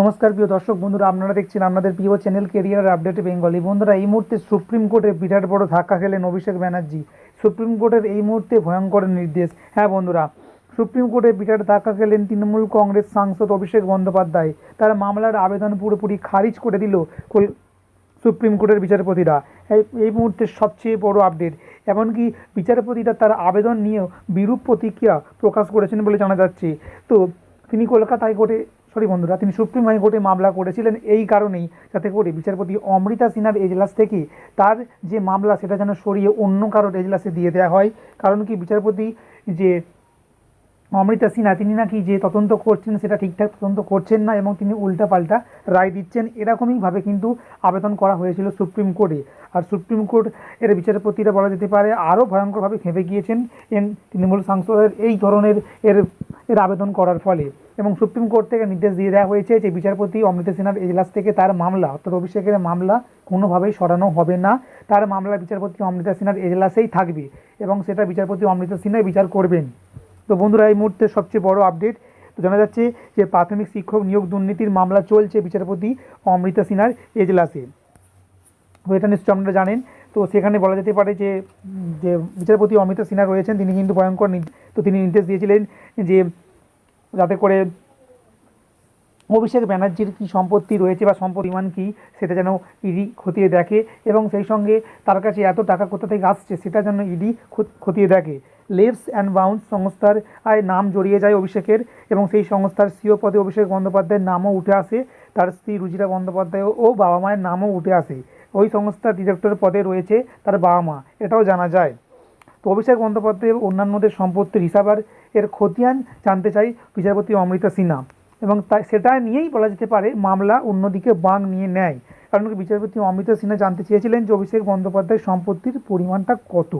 নমস্কার, প্রিয় দর্শক বন্ধুরা, আপনারা দেখছেন আপনাদের প্রিয় চ্যানেল কেরিয়ার আপডেট বেঙ্গলি বন্ধুরা, এই মুহূর্তে সুপ্রিম কোর্টে বিরাট বড় ধাক্কা খেলেন অভিষেক ব্যানার্জি। সুপ্রিম কোর্টের এই মুহূর্তে ভয়ঙ্কর নির্দেশ। হ্যাঁ বন্ধুরা সুপ্রিম কোর্টে বিরাট ধাক্কা খেলেন তৃণমূল কংগ্রেস সাংসদ অভিষেক বন্দ্যোপাধ্যায়। তার মামলার আবেদন পুরোপুরি খারিজ করে দিল সুপ্রিম কোর্টের বিচারপতিরা। এই মুহূর্তে সবচেয়ে বড় আপডেট এমনকি বিচারপতিরা তার আবেদন নিয়েও বিরূপ প্রতিক্রিয়া প্রকাশ করেছেন বলে জানা যাচ্ছে। তো, তিনি কলকাতা হাইকোর্টে সরি বন্ধুরা, তিনি সুপ্রিম হাইকোর্টে মামলা করেছিলেন এই কারণেই, যাতে করে বিচারপতি অমৃতা সিনহার এজলাস থেকে তার যে মামলা, সেটা যেন সরিয়ে অন্য কারোর এজলাসে দিয়ে দেওয়া হয়। কারণ কি, বিচারপতি যে অমৃতা সিনহা, তিনি নাকি যে তদন্ত করছেন, সেটা ঠিকঠাক তদন্ত করছেন না এবং তিনি উল্টাপাল্টা রায় দিচ্ছেন, এরকমইভাবে কিন্তু আবেদন করা হয়েছিল সুপ্রিম কোর্টে। আর সুপ্রিম কোর্ট এর বিচারপতিরা বলা যেতে পারে, আরও ভয়ঙ্করভাবে খেপে গিয়েছেন। এন তৃণমূল সাংসদের এই ধরনের এর এর আবেদন করার ফলে। এবং সুপ্রিম কোর্ট থেকে নির্দেশ দিয়ে দেওয়া হয়েছে যে বিচারপতি অমৃতা সিনহার এজলাস থেকে তার মামলা, অর্থাৎ অভিষেকের মামলা, কোনোভাবেই সরানো হবে না। তার মামলা বিচারপতি অমৃতা সিনহার এজলাসেই থাকবে এবং সেটা বিচারপতি অমৃতা সিনহাই বিচার করবেন। তো বন্ধুরা, এই মুহূর্তে সবচেয়ে বড় আপডেট তো জানা যাচ্ছে যে প্রাথমিক শিক্ষক নিয়োগ দুর্নীতির মামলা চলছে বিচারপতি অমৃতা সিনহার এজলাসে। তো এটা নিশ্চয়ই আপনারা জানেন তো সেখানে বলা যেতে পারে যে যে বিচারপতি অমিতা সিনহা রয়েছেন, তিনি কিন্তু ভয়ঙ্কর তো তিনি নির্দেশ দিয়েছিলেন যে, যাতে করে অভিষেক ব্যানার্জির কী সম্পত্তি রয়েছে বা সম্পরিমাণ কী, সেটা যেন ইডি খতিয়ে দেখে এবং সেই সঙ্গে তার কাছে এত টাকা কোথা থেকে আসছে সেটা যেন ইডি খতিয়ে দেখে। লেভস অ্যান্ড বাউন্স সংস্থার আয় নাম জড়িয়ে যায় অভিষেকের এবং সেই সংস্থার সিও পদে অভিষেক বন্দ্যোপাধ্যায়ের নামও উঠে আসে। তার স্ত্রী রুজিরা বন্দ্যোপাধ্যায় ও বাবা মায়ের নামও উঠে আসে। ওই সংস্থার ডিরেক্টর পদে রয়েছে তার বাবা মা, এটাও জানা যায়। তো অভিষেক বন্দ্যোপাধ্যায় অন্যান্যদের সম্পত্তির হিসাবার এর খতিয়ান জানতে চাই বিচারপতি অমৃতা সিনহা। এবং তাই সেটা নিয়েই বলা যেতে পারে মামলা অন্যদিকে বাং নিয়ে নেয়। কারণ বিচারপতি অমৃতা সিনহা জানতে চেয়েছিলেন যে অভিষেক বন্দ্যোপাধ্যায়ের সম্পত্তির পরিমাণটা কত।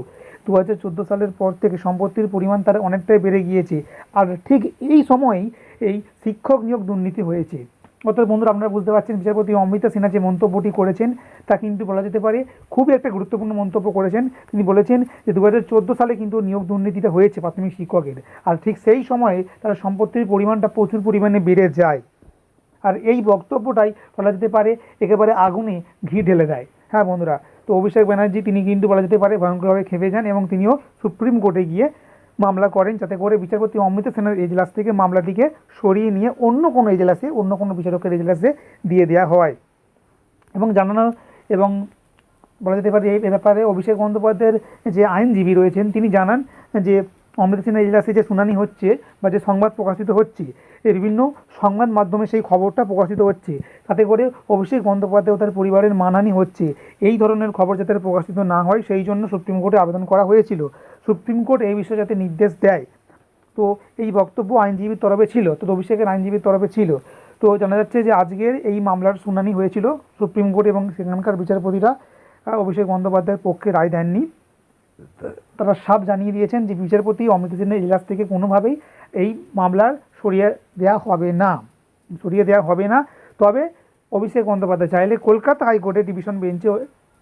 দু হাজার চোদ্দ সালের পর থেকে সম্পত্তির পরিমাণ তার অনেকটাই বেড়ে গিয়েছে। আর ঠিক এই সময়েই এই শিক্ষক নিয়োগ দুর্নীতি হয়েছে। অর্থাৎ বন্ধুরা, আপনারা বুঝতে পারছেন, বিচারপতি অমৃতা সিনহা যে মন্তব্যটি করেছেন, তা কিন্তু বলা যেতে পারে খুবই একটা গুরুত্বপূর্ণ মন্তব্য করেছেন। তিনি বলেছেন যে দু হাজার চোদ্দ সালে কিন্তু নিয়োগ দুর্নীতিটা হয়েছে প্রাথমিক শিক্ষকের। আর ঠিক সেই সময়ে তার সম্পত্তির পরিমাণটা প্রচুর পরিমাণে বেড়ে যায়। আর এই বক্তব্যটাই বলা যেতে পারে একেবারে আগুনে ঘি ঢেলে দেয়। হ্যাঁ বন্ধুরা, তো অভিষেক ব্যানার্জি, তিনি কিন্তু বলা যেতে পারে ভয়ঙ্করভাবে খেপে যান এবং তিনিও সুপ্রিম কোর্টে গিয়ে মামলা করেন যাতে করে বিচারপতি অমৃত সেনের এজলাস থেকে মামলাটিকে সরিয়ে নিয়ে অন্য কোনো এজলাসে, অন্য কোনো বিচারকের এজলাসে দিয়ে দেওয়া হয়। এবং জানানো এবং বলা যেতে পারে এই ব্যাপারে অভিষেক বন্দ্যোপাধ্যায়ের যে আইনজীবী রয়েছেন, তিনি জানান যে অমৃত সিনহা এজলাসে যে শুনানি হচ্ছে বা যে সংবাদ প্রকাশিত হচ্ছে এই বিভিন্ন সংবাদ মাধ্যমে সেই খবরটা প্রকাশিত হচ্ছে। তাতে করে অভিষেক বন্দ্যোপাধ্যায় ও তার পরিবারের মানহানি হচ্ছে। এই ধরনের খবর যাতে প্রকাশিত না হয়, সেই জন্য সুপ্রিম কোর্টে আবেদন করা হয়েছিল। সুপ্রিম কোর্ট এই বিষয়ে যাতে নির্দেশ দেয়। তো এই বক্তব্য আইনজীবীর তরফে ছিল, তো অভিষেকের আইনজীবীর তরফে ছিল। তো জানা যাচ্ছে যে আজকের এই মামলার শুনানি হয়েছিল সুপ্রিম কোর্ট এবং সেখানকার বিচারপতিরা অভিষেক বন্দ্যোপাধ্যায়ের পক্ষে রায় দেননি। তারা সাপ জানিয়ে দিয়েছেন যে বিচারপতি অমৃত সেনের এজলাস থেকে কোনোভাবেই এই মামলার সরিয়ে দেওয়া হবে না, সরিয়ে দেওয়া হবে না। তবে অভিষেক বন্দ্যোপাধ্যায় চাইলে কলকাতা হাইকোর্টে ডিভিশন বেঞ্চে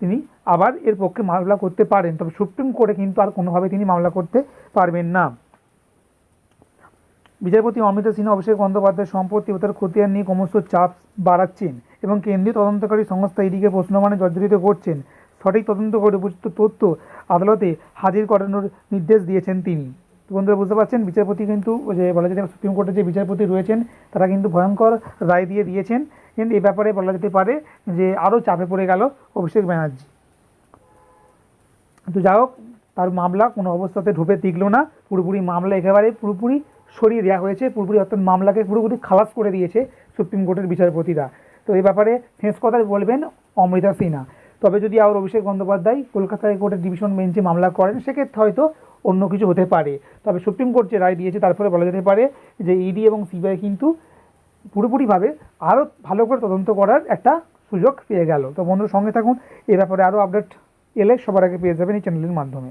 তিনি আবার এর পক্ষে মামলা করতে পারেন, তবে সুপ্রিম কোর্টে কিন্তু আর কোনোভাবে তিনি মামলা করতে পারবেন না। বিচারপতি অমিতা সিনহা অভিষেক বন্দ্যোপাধ্যায়ের সম্পত্তি ও তার খতিয়ান নিয়ে ক্রমশ চাপ বাড়াচ্ছেন এবং কেন্দ্রীয় তদন্তকারী সংস্থা ইডিকে প্রশ্নমানে জর্জরিত করছেন। সঠিক তদন্ত করে উপযুক্ত তথ্য আদালতে হাজির করানোর নির্দেশ দিয়েছেন তিনি। তো বন্ধুরা, বুঝতে পারছেন? বিচারপতি কিন্তু যে বলা যেতে পারে, সুপ্রিম কোর্টের যে বিচারপতি রয়েছেন, তারা কিন্তু ভয়ঙ্কর রায় দিয়ে দিয়েছেন। কিন্তু এই ব্যাপারে বলা যেতে পারে যে আরও চাপে পড়ে গেল অভিষেক ব্যানার্জি। তো যাই হোক, তার মামলা কোনো অবস্থাতে ঢুপে টিকলো না। পুরোপুরি মামলা একেবারে পুরোপুরি সরিয়ে দেওয়া হয়েছে। পুরোপুরি অর্থাৎ মামলাকে পুরোপুরি খালাস করে দিয়েছে সুপ্রিম কোর্টের বিচারপতিরা। তো এই ব্যাপারে শেষ কথা বলবেন অমৃতা সিনহা। তবে যদি আবার অভিষেক বন্দ্যোপাধ্যায় কলকাতা হাইকোর্টের ডিভিশন বেঞ্চে মামলা করেন, সেক্ষেত্রে হয়তো অন্য কিছু হতে পারে। তবে সুপ্রিম কোর্ট যে রায় দিয়েছে, তারপরে বলা যেতে পারে যে ইডি এবং সিবিআই কিন্তু পুরোপুরিভাবে আরও ভালো করে তদন্ত করার একটা সুযোগ পেয়ে গেল। তো বন্ধুর, সঙ্গে থাকুন। এ ব্যাপারে আরও আপডেট এলে সবার আগে পেয়ে যাবেন এই চ্যানেলের মাধ্যমে।